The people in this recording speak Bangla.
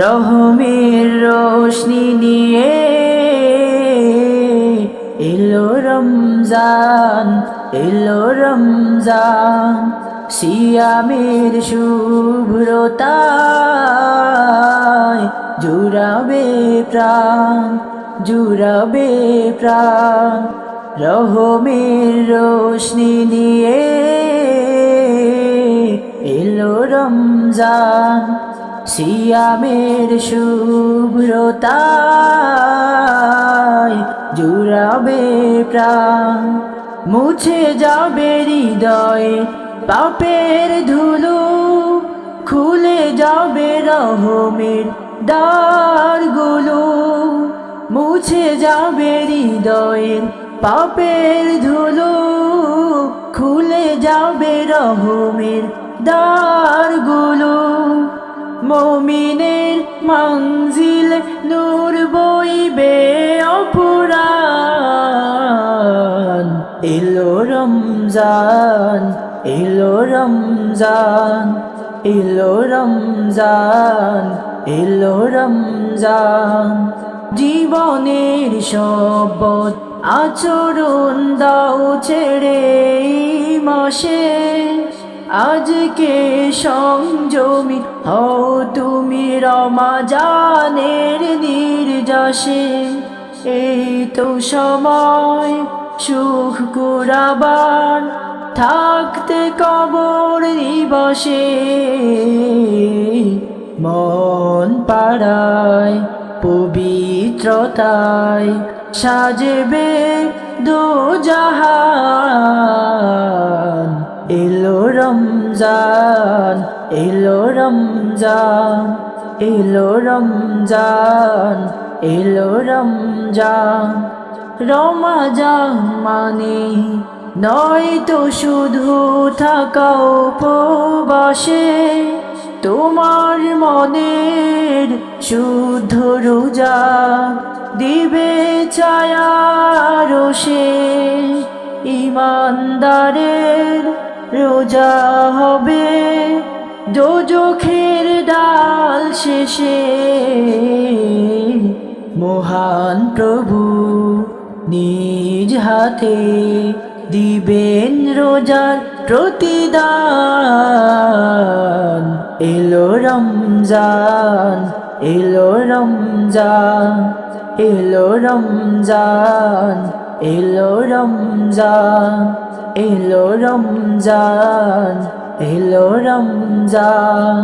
রহমের রোশনি নিয়ে এলো রমজান এলো রমজান, সিয়ামের শুভ্রতায় জুড়াবে প্রাণ জুড়াবে প্রাণ। রহমের রোশনি নিয়ে এলো রমজান সিয়ামের শুভ্রতায় জুড়াবে প্রাণ, মুছে যাবে হৃদয়, পাপের ধুলো খুলে যাবে রহমের দ্বারগুলো, মুছে যাবে হৃদয়ের পাপের ধুলো খুলে যাবে রহমের দ্বারগুলো মমিনের মঞ্জিল নূর বইবে অপুরান এলো রমজান এলো রমজান এলো রমজান এলো রমজান। জীবনের শপথ আচরণ দাও ছেড়ে মাসে। আজকে সংযমী হও তুমি রমাজানের নির্যাসে। এই তো সময় সুখ কুরাবার থাকতে কবর নিবসে। মন পাড়ায়, পবিত্রতায় সাজবে দো জাহান এলো রমজান এলো রমজান এলো রমজান। রমাজান মানে নয় তো শুধু থাকা উপবাসে, তোমার মনের শুদ্ধ রোজা দিবে ছায়ারসে ইমানদারের রোজা হবে দোজখের ডাল শেষে মহান প্রভু নিজ হাতে দিবেন রোজার প্রতিদান। এলো রমজান এলো রমজান এলো রমজান এলো রমজান এলো রমজান। এলো রমজান।